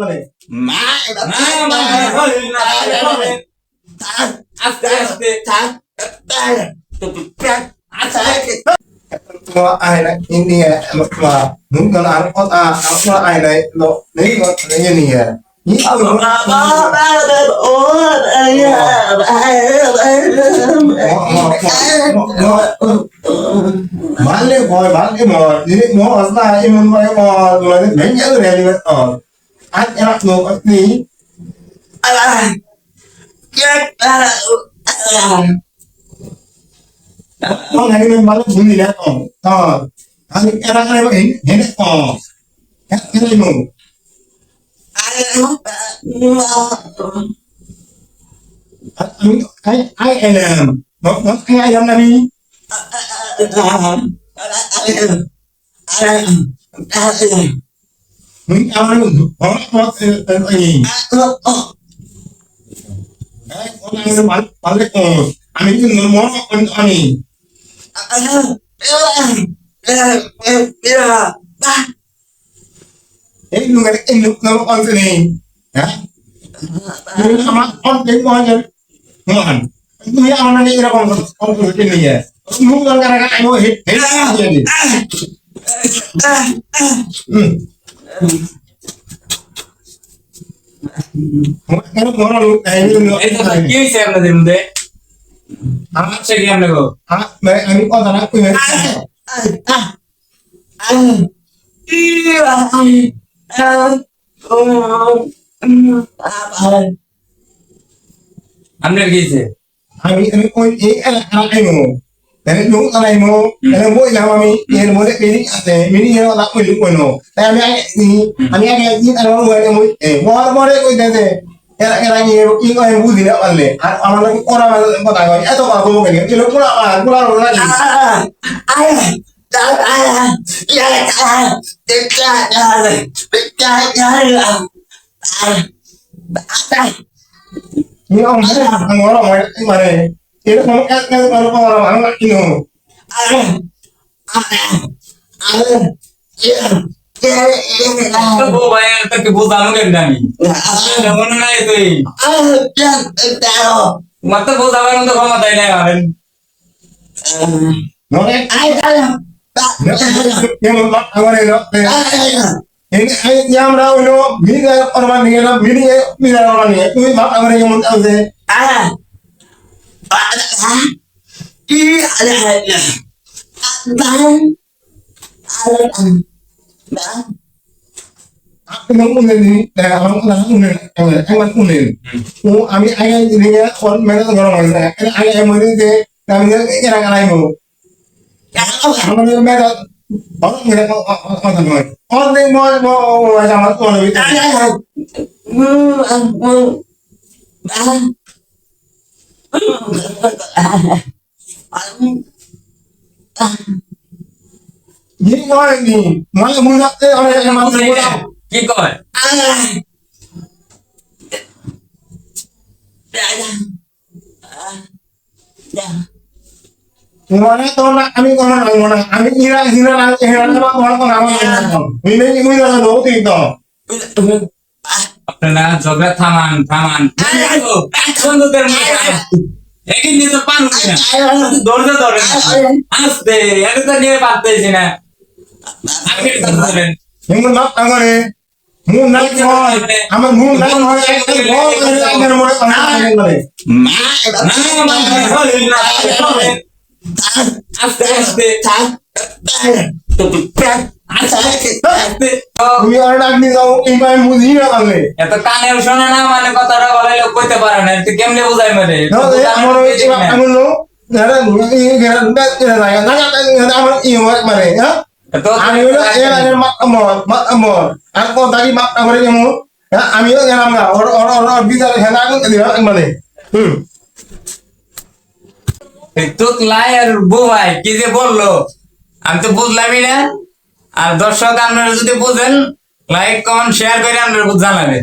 মানে মা না মা আস্তে আস্তে Mo ai này in đi à mà đúng con ăn con à ăn con ai này nó đấy con cái như này à Ý tôi nó bán lên coi bán cái mò đi nó ở xa em muốn quay mò rồi nó đánh nhớ cái này đi ờ nó nó cái gì Hmm. Orang lu kayak ini lu. এই তো কি হয়েছে আপনাদের মধ্যে Ah, আচ্ছা কি আপনাকে ah, baik ini kau tanah aku ya. আপনার কি হয়েছে Kami ini kau ini তাই লুক আনাই মো তাই বই নাম আমি এর মধ্যে মিনিং আছে মিনিং এর লাভ কই লুক কইনো তাই আমি আমি আগে দিন আর ওয়ারে মই বর বরে কই দেতে এর এর আগে কি কই বুঝি না পারলে আর আমার লাগে কোরা কথা কই এত কথা কই কেন কি লোক পুরা পুরা রোনা আয় দাদা ইয়া কা দেখতা দাদা দেখতা দাদা আ আ কি অমরে আমার মানে তো বউ ভাই তোকে বোঝানো কেন আমি মনে নাই তুই তোমার তো বোঝাবার মতো ক্ষমতাই নাই আমার Nolak. Yang orang ini. Ini yang tahu itu, bila orang tu mak orang yang tahu sih. Aku nak unen ni, dah orang nak unen, orang nak unen. Oh, kami ayah ini ya, orang mana orang কি nak mana. Ini ni mula tu dua tiga. আপনারা ঝগড়া থামান থামান বন্ধুদের একই নিয়ে তো পান ধরতে ধরেন আসতে এটা তো নিয়ে পারতেছি না kau ni. না আস্তে আস্তে আস্তে না মানে কথাটা বলাই আমি আর আমি হুম তুতলাই আর কি যে বলল? আমি তো বুঝলামই না। আর দর্শক আপনারা যদি বুঝেন লাইক কমেন্ট শেয়ার করে আপনারা জানাবেন